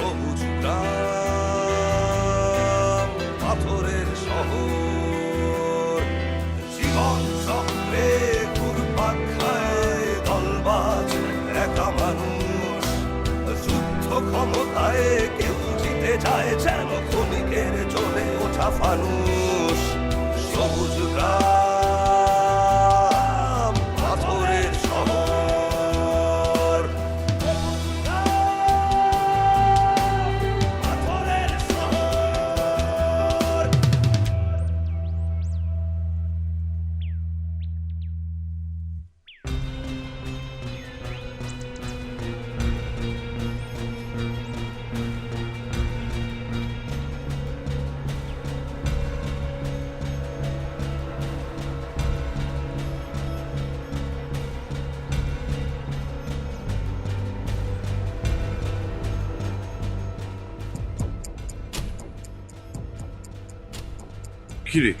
সবুজ গ্রাম কিরে?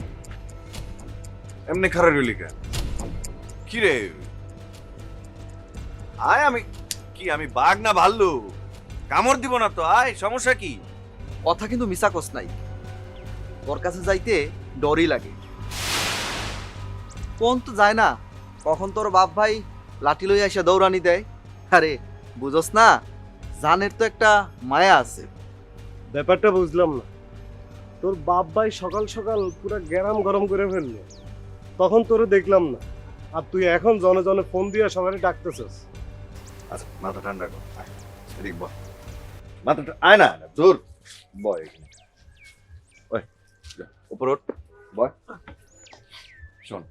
এমনি খারাপ রইলি কেন? কিরে? আয় আমি কি আমি বাঘ না ভাল্লু? কামড় দিব না তো আয় সমস্যা কি? কথা কিন্তু মিশা কস নাই। তোর কাছে যাইতে ডরই লাগে। কোন তো যায় না কখন তোর বাপ ভাই লাঠি লইয়া এসে দৌড়ানি দেয়? আরে বুঝোস না জানের তো একটা মায়া আছে। ব্যাপারটা বুঝলাম না। তোর বাপ ভাই সকাল সকাল পুরো গ্যারাম গরম করে ফেলল। তখন তোরে দেখলাম না। আর তুই এখন জনে জনে ফোন দিয়ে সবাই ডাকতেছিস। আচ্ছা মাথা ঠান্ডা কর। এদিক বল মাথা আয় না জোর। বয় এখানে। ওই উপর ওঠ। বয়। শোন।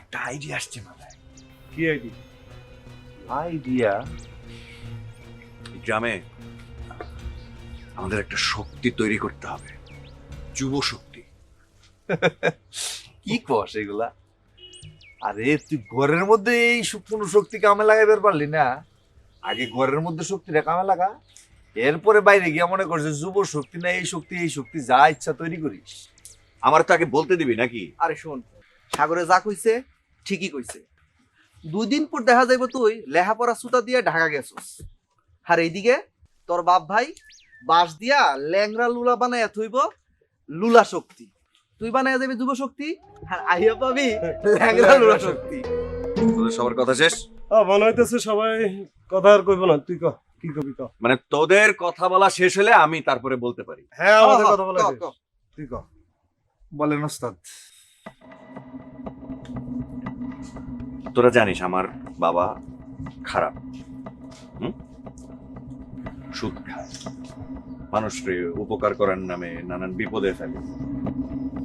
একটা আইডিয়া আসছে মাথায়। কি আইডি আইডিয়া গ্রামে আমাদের একটা শক্তি তৈরি করতে হবে। যুব শক্তি। কি কস এগুলা? আরে তুই ঘরের মধ্যে এই সু- শক্তি কামে লাগাইবার পারলি না। আগে ঘরের মধ্যে শক্তিটা কামে লাগা। এরপরে বাইরে গিয়ে মনে করছে যুব শক্তি না এই শক্তি এই শক্তি যা ইচ্ছা তৈরি করিস। আমার তো আগে বলতে দিবি নাকি? আরে শোন সাগরে যা কইছে ঠিকই কইছে। দুই দিন পর দেখা যাইব তুই লেহাপড়া সুতা দিয়ে ঢাকা গেছস। আর এইদিকে তোর বাপ ভাই বাঁশ দিয়া ল্যাংরা লুলা বানাইয়া থইব লুলা শক্তি। তুই বানাইয়া যাবি যুব শক্তি আর আইয়া পাবি ল্যাংরা লুলা শক্তি। তোদের সবার কথা শেষ? ও মনে হইতেছে সবাই কথা আর কইব না। তুই ক কি কবি ক? মানে তোদের কথা বলা শেষ হলে আমি তারপরে বলতে পারি। হ্যাঁ আমাদের কথা বলা শেষ। তুই ক। বলেন ওস্তাদ। তোরা জানিস আমার বাবা খারাপ। হুম? সুদ খায় মানুষকে উপকার করার নামে নানান বিপদে ফেলে।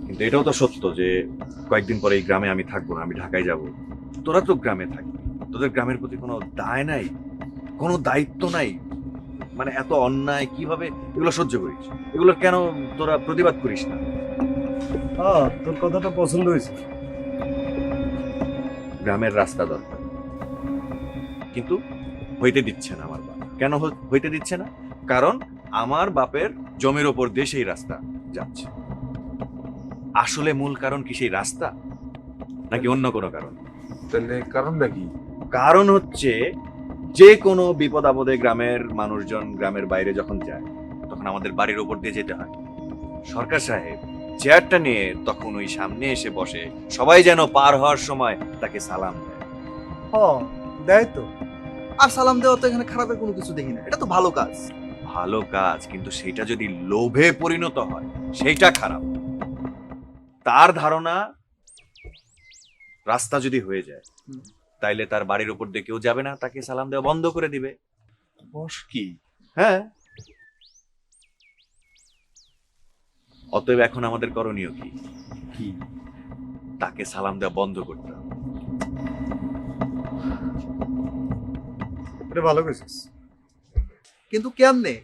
কিন্তু এটাও তো সত্য যে কয়েকদিন পরে এই গ্রামে আমি থাকব না আমি ঢাকায় যাব। তোরা তো গ্রামে থাকবি। তোদের গ্রামের প্রতি কোনো দায় নাই? কোনো দায়িত্ব নাই? মানে এত অন্যায় কীভাবে? এগুলো সহ্য করিস। এগুলো কেন তোরা প্রতিবাদ করিস না? হ্যাঁ তোর কথাটা পছন্দ হয়েছে। গ্রামের রাস্তা দরকার। কিন্তু হইতে দিচ্ছে না আমার কেন হইতে দিচ্ছে না? কারণ আমার বাপের জমির ওপর দিয়ে সেই রাস্তা যাচ্ছে। আসলে মূল কারণ কি সেই রাস্তা? নাকি অন্য কোনো কারণ? তাহলে কারণটা কি? কারণ হচ্ছে যে কোনো বিপদ আপদে গ্রামের মানুষজন গ্রামের বাইরে যখন যায় তখন আমাদের বাড়ির ওপর দিয়ে যেতে হয়। সরকার সাহেব চেয়ারটা নিয়ে তখন ওই সামনে এসে বসে সবাই যেন পার হওয়ার সময় তাকে সালাম দেয়। হ দেয় তো। আর সালাম দেওয়া তো এখানে খারাপের কোনো কিছু দেখি না। এটা তো ভালো কাজ। ভালো কাজ কিন্তু সেটা যদি লোভে পরিণত হয় সেটা খারাপ। তার ধারণা রাস্তা যদি হয়ে যায় তাইলে তার বাড়ির উপর দিয়ে কেউ যাবে না তাকে সালাম দেওয়া বন্ধ করে দিবে। বস কি? হ্যাঁ। অতএব এখন আমাদের করণীয় কি? কি? তাকে সালাম দেওয়া বন্ধ করতে হবে। এটা ভালো কইছিস কিন্তু কেমনে?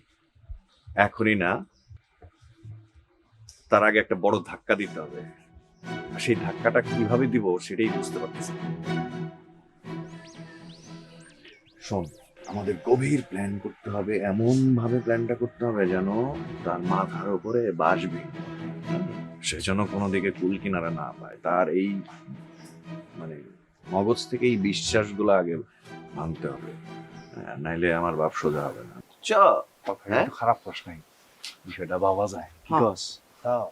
এখনই না। তার আগে একটা বড় ধাক্কা দিতে হবে। সেই ধাক্কাটা কীভাবে দিব সেটাই বুঝতে পারতেছি শোন, আমাদের গভীর প্ল্যান করতে হবে এমন ভাবে প্ল্যানটা করতে হবে যেন তার মাথার উপরে বাসবে সে যেন কোনো দিকে কুল কিনারা না পায়। তার এই মানে মগজ থেকে এই বিশ্বাসগুলো আগে ভাঙতে হবে। নাইলে আমার বাপ সোজা হবে না। হ্যাঁ? একটু খারাপ প্রশ্ন বিষয়টা বাবা যায়। হ্যাঁ। বিকজ হ্যাঁ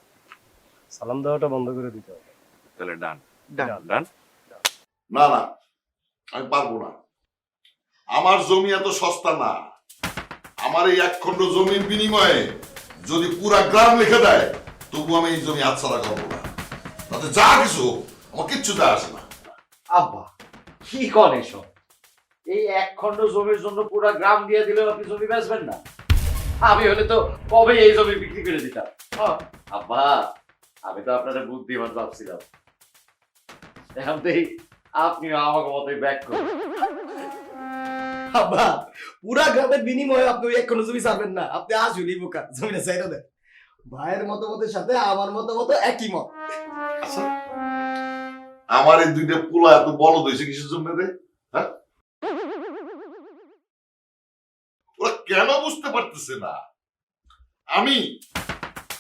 সালাম দেওয়াটা বন্ধ করে দিতে হবে। তাহলে ডান। ডান। ডান। না না। আমি পারব না। আমার জমি এত সস্তা না। আমার এই এক খণ্ড জমির বিনিময়ে যদি পুরা গ্রাম লিখে দেয় তবু আমি এই জমি হাতছাড়া করব না। তাতে যা কিছু হোক, আমার কিচ্ছু যায় আসে না। আব্বা কি কন এসব? এই এক খণ্ড জমির জন্য পুরো গ্রাম দিয়ে দিলেও আপনি জমি বেচবেন না। আমি হলে তো কবে এই জমি বিক্রি করে দিতাম। আব্বা আমি তো আপনার বুদ্ধিমান ভাবছিলাম। এখন দেখি আপনিও আমাকে মতোই ব্যাক করুন। আব্বা পুরা গ্রামের বিনিময়ে আপনি ওই এক কোনো জমি ছাড়বেন না। আপনি আজ হইলি বোকা জমিটা চাইটা দেন। ভাইয়ের মতামতের সাথে আমার মতামত একই মত। আচ্ছা। আমার এই দুইটা পোলা এত বলদ হয়েছে কিসের জন্য রে? হ্যাঁ? কেন বুঝতে পারতেছে না? আমি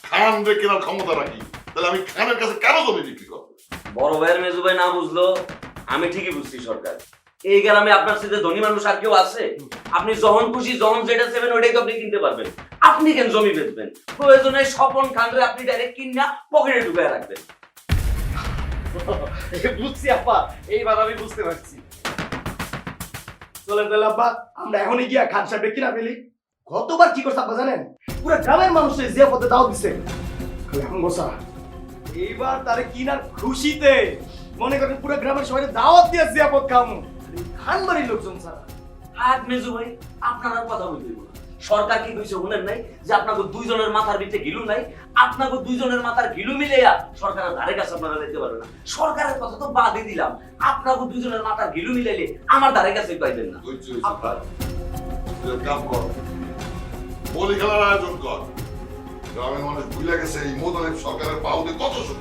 খান রে কেনার ক্ষমতা রাখি তাহলে আমি খানের কাছে কেন জমি বিক্রি করব? বড় ভাইয়ের মেজু ভাই না বুঝলো আমি ঠিকই বুঝছি সরকার। এই গ্রামে আপনার সাথে ধনী মানুষ আর কেউ আছে? আপনি যখন খুশি যখন যেটা চাইবেন ওইটাই তো আপনি কিনতে পারবেন। আপনি কেন জমি বেচবেন? প্রয়োজনে স্বপন খানরে আপনি ডাইরেক্ট কিনা পকেটে ঢুকায় রাখবেন। বুঝছি আব্বা এইবার আমি বুঝতে পারছি। চলেন তাহলে আব্বা আমরা এখনই গিয়া খান সাহেব কিনা ফেলি। কতবার কি করছে আব্বা জানেন? পুরো গ্রামের মানুষের যে পথে দাও দিছে। এখন তারে কিনার খুশিতে মনে করেন পুরো গ্রামের সবাই দাওয়াত দিয়ে জিয়াপত খামু। খান বাড়ির লোকজন ছাড়া। হাত ভাই, আপনার কথা বলতে। সরকার কি কইছে শুনেন নাই? যে আপনাকে দুইজনের মাথার ভিতরে গিলু নাই? আপনাকে দুইজনের মাথার গিলু মিলেয়া সরকারের ধারে কাছে আপনারা যেতে পারবে না। সরকারের কথা তো বাদই দিলাম। আপনাকে দুইজনের মাথার গিলু মিলাইলে আমার ধারে কাছে পাইবেন না। হয়েছে, হয়েছে, কাম কর। বলি খেলার আয়োজন কর। গ্রামের মানুষ ভুলে গেছে এই মোদালেব সরকারের পাউতে কত সুখ।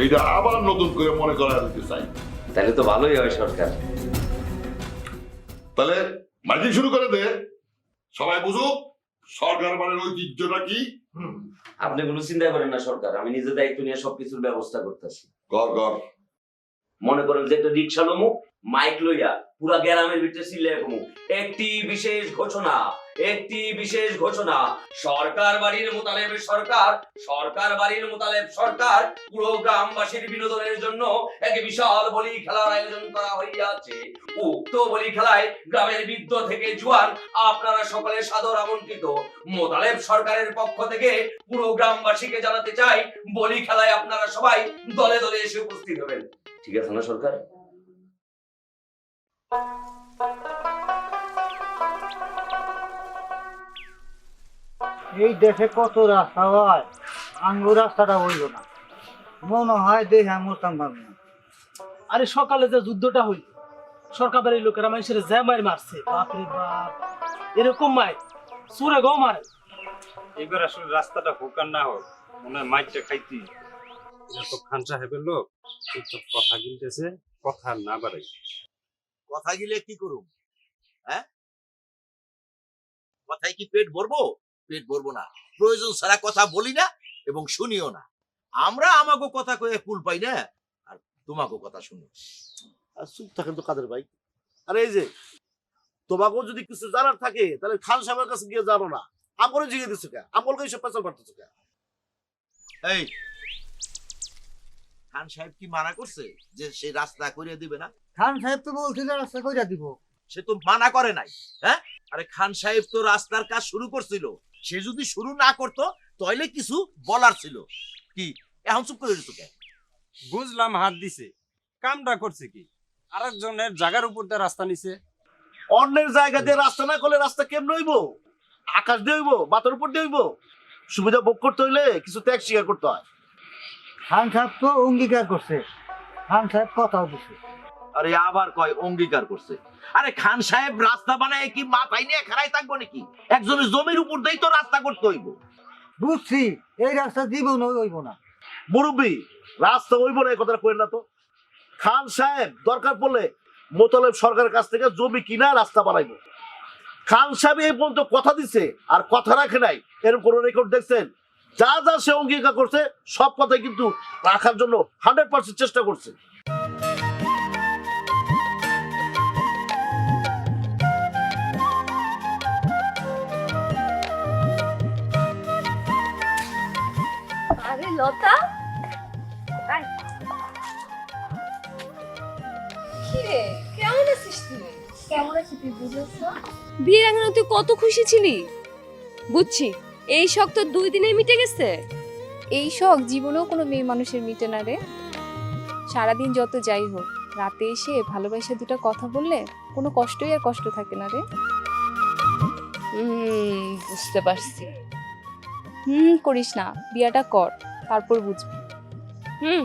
এইটা আবার নতুন করে মনে করা দিতে চাই তাহলে তো ভালোই হয় সরকার। তাহলে মাইকিং শুরু করে দে। সবাই বুঝুক সরকার বাড়ির ঐতিহ্যটা কি? আপনি কোনো চিন্তা করেন না সরকার আমি নিজে দায়িত্ব নিয়ে সবকিছুর ব্যবস্থা করতেছি। কর কর। মনে করেন যে একটা রিক্সা লমু মাইক লইয়া পুরা গ্রামের ভিতরে সিলে কমু একটি বিশেষ ঘোষণা একটি বিশেষ ঘোষণা, সরকার বাড়ির মোতালেব সরকার সরকার বাড়ির মোতালেব সরকার, পুরো গ্রামবাসীর বিনোদনের জন্য এক বিশাল বলি খেলার আয়োজন করা হইয়াছে। উক্ত বলি খেলায় গ্রামের বৃদ্ধ থেকে জুয়ান, আপনারা সকলে সাদর আমন্ত্রিত। মোতালেব সরকারের পক্ষ থেকে পুরো গ্রামবাসীকে জানাতে চাই, বলি খেলায় আপনারা সবাই দলে দলে এসে উপস্থিত হবেন। ঠিক আছে না, সরকার? এই দেশে কত রাস্তা হয়? আঙ্গুর রাস্তাটা হইল না। মনে হয় দেশ আমরতাম পারব না আরে সকালে যে যুদ্ধটা হইল সরকার বাড়ির লোকেরা মানুষের যে মারছে। বাপরে বাপ এরকম মার সুরে গো মারে। এবার আসলে রাস্তাটা হোক আর না হোক মনে হয় মাইকটা খাইতি। তো খান সাহেবের লোক চুপচাপ কথা কিনতেছে কথা না বাড়াই। কথা গিলে কি করুম হ্যাঁ? কথায় কি পেট ভরবো? পেট ভরবো না। প্রয়োজন ছাড়া কথা বলি না এবং শুনিও না। আমরা আমাকে কথা কয়ে কুল পাই না আর তোমাকে কথা শুনি। আর চুপ থাকেন তো কাদের ভাই। আরে এই যে তোমাকেও যদি কিছু জানার থাকে তাহলে খান সাহেবের কাছে গিয়ে জানো না। আমরে জিগে দিছো কে? আমলকে এইসব পেছাল পারতেছো কে? এই খান সাহেব কি মানা করছে যে সে রাস্তা করিয়ে দিবে না? খান সাহেব তো বলছিল রাস্তা কইরা দিব। সে তো মানা করে নাই হ্যাঁ? আরে খান সাহেব তো রাস্তার কাজ শুরু করছিল। সে যদি শুরু না করতো তাহলে কিছু বলার ছিল। কি? এখন চুপ করে দিত কেন বুঝলাম হাত দিছে। কামটা করছে কি? আরেকজনের জায়গার উপর দিয়ে রাস্তা নিছে। অন্যের জায়গা দিয়ে রাস্তা না করলে রাস্তা কেমন হইব? আকাশ দিয়ে হইব মাথার উপর দিয়ে হইব? সুবিধা ভোগ করতে হইলে কিছু ত্যাগ স্বীকার করতে হয়। খান সাহেব তো অঙ্গীকার করছে। খান সাহেব কথাও দিছে। আরে আবার কয় অঙ্গীকার করছে। আরে খান সাহেব রাস্তা বানায় কি মাথায় নিয়ে খাড়াই থাকব নাকি? একজনের জমির উপর দিয়েই তো রাস্তা করতে হইব। বুঝছি এই রাস্তা জীবন হইব না। মুরব্বী রাস্তা হইব না এই কথাটা কইেন না তো। খান সাহেব দরকার পড়লে মোতালেব সরকারের কাছ থেকে জমি কিনা রাস্তা বানাইবো। খান সাহেব এই পর্যন্ত কথা দিছে আর কথা রাখে নাই। এরকম কোনো রেকর্ড দেখছেন? যা যা সে অঙ্গীকার করছে সব কথাই কিন্তু রাখার জন্য হান্ড্রেড পার্সেন্ট চেষ্টা করছে। লতা আয়। কিরে কেমন আছিস তুই? কেমন আছি তুই বুঝেছ বিয়ের আগে তুই কত খুশি ছিলি? বুঝছি এই শখ তো দুই দিনে মিটে গেছে। এই শখ জীবনেও কোনো মেয়ে মানুষের মিটে না রে। সারাদিন যত যাই হোক রাতে এসে ভালোবাসা দুটো কথা বললে কোনো কষ্টই আর কষ্ট থাকে না রে। হুম বুঝতে পারছি। হুম করিস না বিয়াটা কর। তারপর বুঝবি। হুম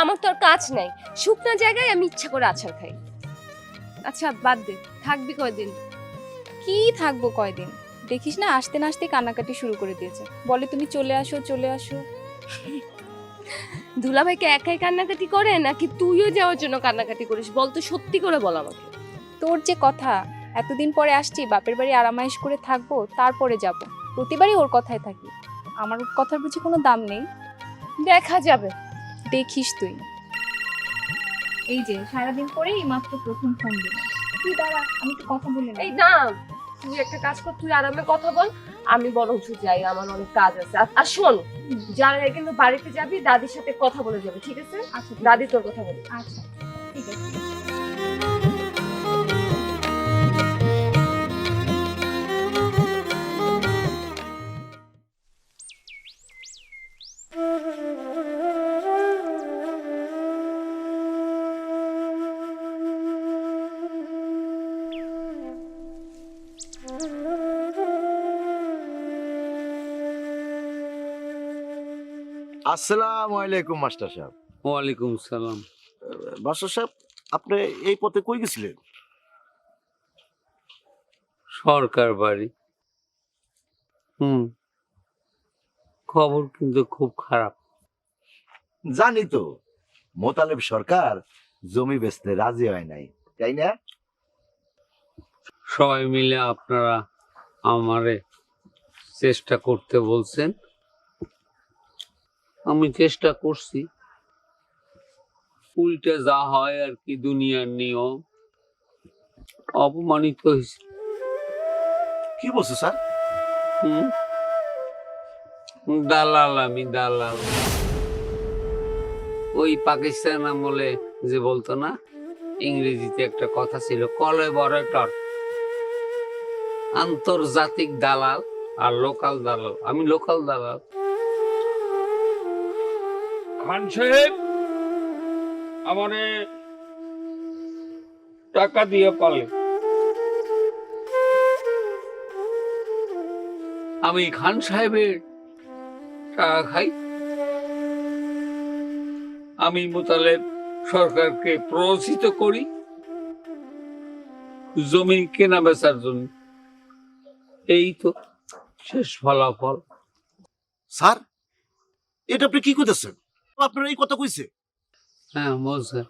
আমার তো আর কাজ নাই। শুকনা জায়গায় আমি ইচ্ছা করে আছাড় খাই। আচ্ছা বাদ দে। থাকবি কয়দিন? কি থাকব কয়দিন? দেখিস না আসতে না আসতে কান্নাকাটি শুরু করে দিয়েছে। বলে তুমি চলে আসো চলে আসো। দুলাভাইকে একাই কান্নাকাটি করে নাকি তুইও যাওয়ার জন্য কান্নাকাটি করিস? বল তো সত্যি করে বল আমাকে। তোর যে কথা এতদিন পরে আসছি বাপের বাড়ি আরামাইশ করে থাকব তারপরে যাব। প্রতিবারই ওর কথায় থাকি। আমার কথার বুঝি কোনো দাম নেই? দেখা যাবে। দেখিস তুই। এই যে সারাদিন পরেই মাত্র প্রথম ফোন দিল তুই দাঁড়া আমি তো কথা বলে এই না তুই একটা কাজ কর তুই আরামে কথা বল। আমি বরং যাই আমার অনেক কাজ আছে। আর- আর শোন যার আগে কিন্তু বাড়িতে যাবি দাদির সাথে কথা বলে যাবে ঠিক আছে? আচ্ছা দাদি তোর কথা বলে। আচ্ছা ঠিক আছে। আসসালামু আলাইকুম মাস্টার সাহেব। ওয়ালাইকুম সালাম। মাস্টার সাহেব আপনি এই পথে কই গেছিলেন? সরকার বাড়ি। হুম। খবর কিন্তু খুব খারাপ। জানি তো মোতালেব সরকার জমি বেচতে রাজি হয় নাই তাই না? সবাই মিলে আপনারা আমারে চেষ্টা করতে বলছেন। আমি চেষ্টা করছি। উল্টে যা হয় আর কি দুনিয়ার নিয়ম। অপমানিত হয়েছে। কি বলছো স্যার? হুম? দালাল আমি দালাল। ওই পাকিস্তান আমলে যে বলতো না ইংরেজিতে একটা কথা ছিল কলেবরেটর আন্তর্জাতিক দালাল আর লোকাল দালাল। আমি লোকাল দালাল। খান সাহেব, আমারে টাকা দিয়ে পালে। আমি খান সাহেবের টাকা খাই। আমি মোতালেব সরকারকে প্ররোচিত করি। জমি কেনা বেচার জন্য। এই তো শেষ ফলাফল। স্যার, এটা আপনি কি করতেছেন? আপনার এই কথা কইছে? হ্যাঁ বলছে।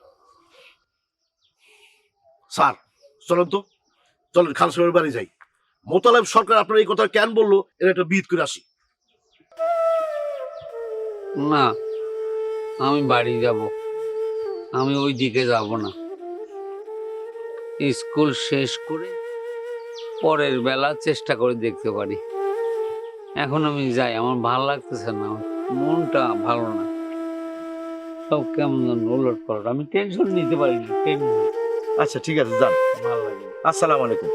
স্যার চলেন তো। চলেন খান সাহেবের বাড়ি যাই। মোতালেব সরকার আপনার এই কথা কেন বলল? এর একটা বিদ করে আসি। না আমি বাড়ি যাব। আমি ওই দিকে যাব না। স্কুল শেষ করে পরের বেলা চেষ্টা করে দেখতে পারি। এখন আমি যাই আমার ভালো লাগতেছে না মনটা ভালো না। সব কেমন ওলট পালট আমি টেনশন নিতে পারি না টেনশন আচ্ছা ঠিক আছে যান। ভালো লাগে আসসালামু আলাইকুম।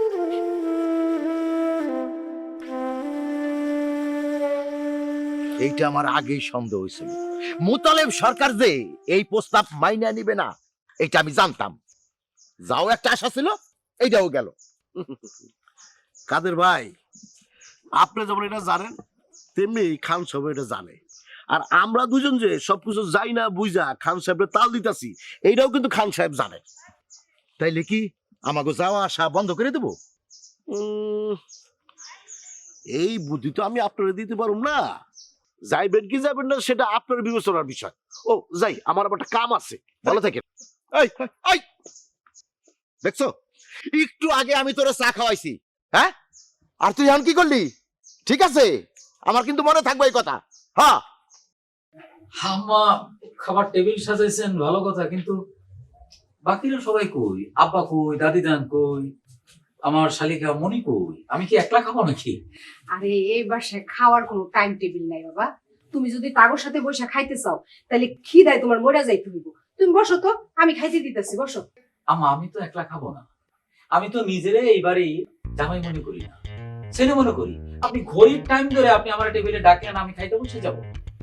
এইটা আমার আগেই সন্দেহ হয়েছিল। মুতালেব সরকার যে এই প্রস্তাব মাইনা নিবে না এটা আমি জানতাম। যাও একটা আশা ছিল এইটাও গেল। কাদের ভাই আপনি যেমন এটা জানেন তেমনি খান সাহেব এটা জানে। আর আমরা দুজন যে সবকিছু যাই না বুঝা খান সাহেবের তাল দিতাছি এইটাও কিন্তু খান সাহেব জানে। তাইলে কি আমাকে যাওয়া আসা বন্ধ করে দেবো? এই বুদ্ধি তো আমি আপনারা দিতে পারুম না। যাইবেন কি যাবেন না সেটা আপনার বিবেচনার বিষয়। ও যাই আমার আবার একটা কাম আছে ভালো থাকেন। এই! দেখছ? একটু আগে আমি তোরা চা খাওয়াইছি হ্যাঁ? আর তুই এখন কি করলি? ঠিক আছে? আমার কিন্তু মনে থাকবে এই কথা। হ্যাঁ? হাম্মা খাবার টেবিল সাজাইছেন ভালো কথা কিন্তু বাকিরা সবাই কই? আব্বা কই দাদি যান কই আমার শালিকা মনি কই? আমি কি একলা খাব নাকি? আরে এই বাসায় খাওয়ার কোনো টাইম টেবিল নাই বাবা। তুমি যদি তাগর সাথে বসে খাইতে চাও তাহলে খিদায় তোমার মরে যাইতে হইব। তুমি বসো তো আমি খাইতে দিতেছি বসো। আমা আমি তো একলা খাব না। আমি তো নিজেরে এইবারে জামাই মনে করি না ছেলে মনে করি। আপনি ঘড়ির টাইম ধরে আপনি আমার টেবিলে ডাকেন আমি খাইতে বসে যাব।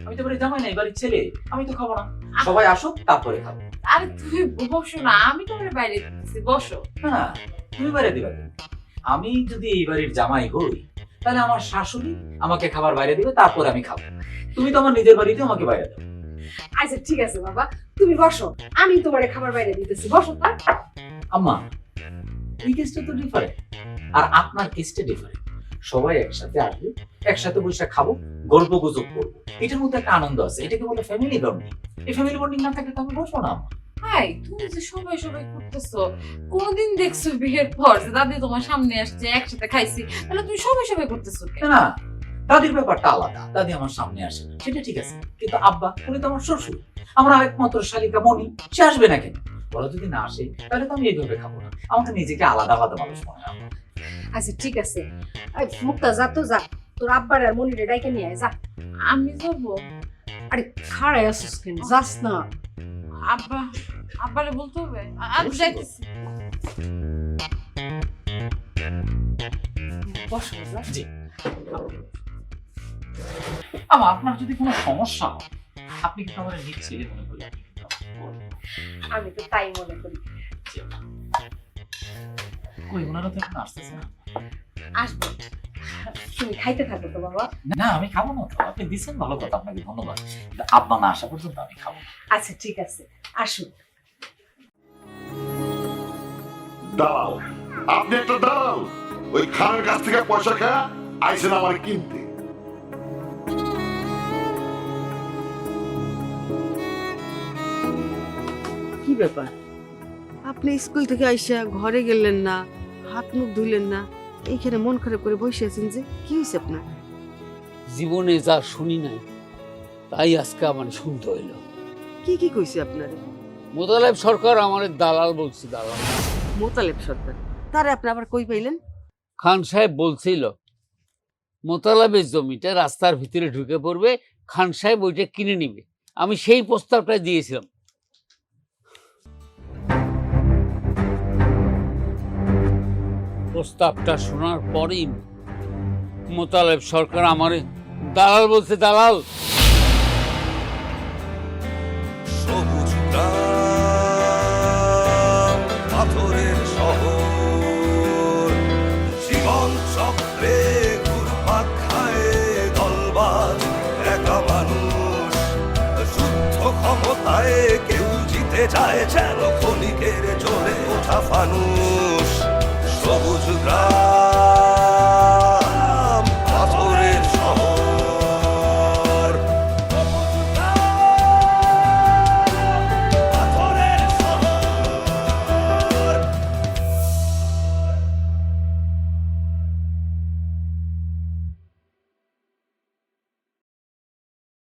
আমি তো জামাই না এবারে ছেলে আমি তো খাব না। সবাই আসুক তারপরে খাব। আরে তুমি বসো না আমি তোমার বাইরে দিতেছি বসো। না তুমি বাইরে দিবা আমি যদি এই বাড়ির জামাই হই তাহলে আমার শাশুড়ি আমাকে খাবার বাইরে দিবে তারপর আমি খাব। তুমি তো আমার নিজের বাড়িতে আমাকে বাইরে দাও। আচ্ছা ঠিক আছে বাবা তুমি বসো আমি তোমারে খাবার বাইরে দিতেছি বসো তো। আম্মা এই কেসটা তো ডিফারেন্ট আর আপনার কেসটা ডিফারেন্ট সবাই একসাথে আসবে একসাথে বসে খাব গল্প গুজব করব। এটার মধ্যে একটা আনন্দ আছে। এটাকে বলে ফ্যামিলি বন্ডিং এই ফ্যামিলি বন্ডিং না থাকলে বসবো না। হাই তুমি যে সবাই সবাই করতেছো কোনদিন দেখছ বিয়ের পর যে দাদি তোমার সামনে আসছে একসাথে খাইছি তাহলে তুমি সবাই সবাই করতেছো না দাদির ব্যাপারটা আলাদা। দাদি আমার সামনে আসে না। সেটা ঠিক আছে। কিন্তু আব্বা উনি তো আমার শ্বশুর। আমার একমাত্র শালিকা মনি সে আসবে না কেন? বলা যদি না আসে তাহলে তো আমি এইভাবে খাব না। আমাকে নিজেকে আলাদা আলাদা মানুষ মনে হয়। আচ্ছা ঠিক আছে। মুক্তা যা তো যা তোর আব্বার আর মনিরে ডাইকে নিয়ে আয় যা। আমি যাব। আরে খাড়াই আসিস কেন? যাস না। আব্বা আব্বারে বলতে হবে? আমি যাইতেছি। বসো জি। আমা আপনার যদি কোনো সমস্যা হয় আপনি কিন্তু আমার নিজ ছেলে মনে করি আমি তো তাই মনে করি। কই ওনারা তো এখন আসতেছে না। আসব। তুমি খাইতে থাকো তো বাবা। না আমি খাব না তো। আপনি দিচ্ছেন ভালো কথা আপনাকে ধন্যবাদ। আব্বা না আসা পর্যন্ত আমি খাব আচ্ছা ঠিক আছে। আসুন দালাল আপনি একটা দালাল ওই খানের কাছ থেকে পয়সা খায়া আইসেন আমার কিনতে। কি ব্যাপার? আপনি স্কুল থেকে আইসা ঘরে গেলেন না হাত মুখ ধুলেন না। এইখানে মন খারাপ করে বসে আছেন যে কি হয়েছে আপনার? জীবনে যা শুনি নাই তাই আজকে আমার শুনতে হইল। কি কি কইছে আপনারে? মোতালেব সরকার আমার দালাল বলছে দালাল। মোতালেব সরকার? তারে আপনি আবার কই পাইলেন? খান সাহেব বলছিল মোতালাবের জমিটা রাস্তার ভিতরে ঢুকে পড়বে খান সাহেব ওইটা কিনে নিবে। আমি সেই প্রস্তাবটা দিয়েছিলাম। প্রস্তাবটা শোনার পরেই মোতালেব সরকার আমারে, দালাল বলছে দালাল। সবুজ পাথরের শহর, জীবন খায় দলবাজ, একা কেউ জিতে যায় যেন ক্ষণিকের জ্বলে ওঠা ফানুষ।